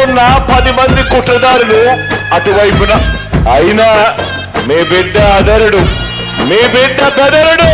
పెట్టుకున్న పది మంది కుట్రదారులు అటువైపున. అయినా మీ బిడ్డ అదరుడు. మీ బిడ్డ బెదరుడు.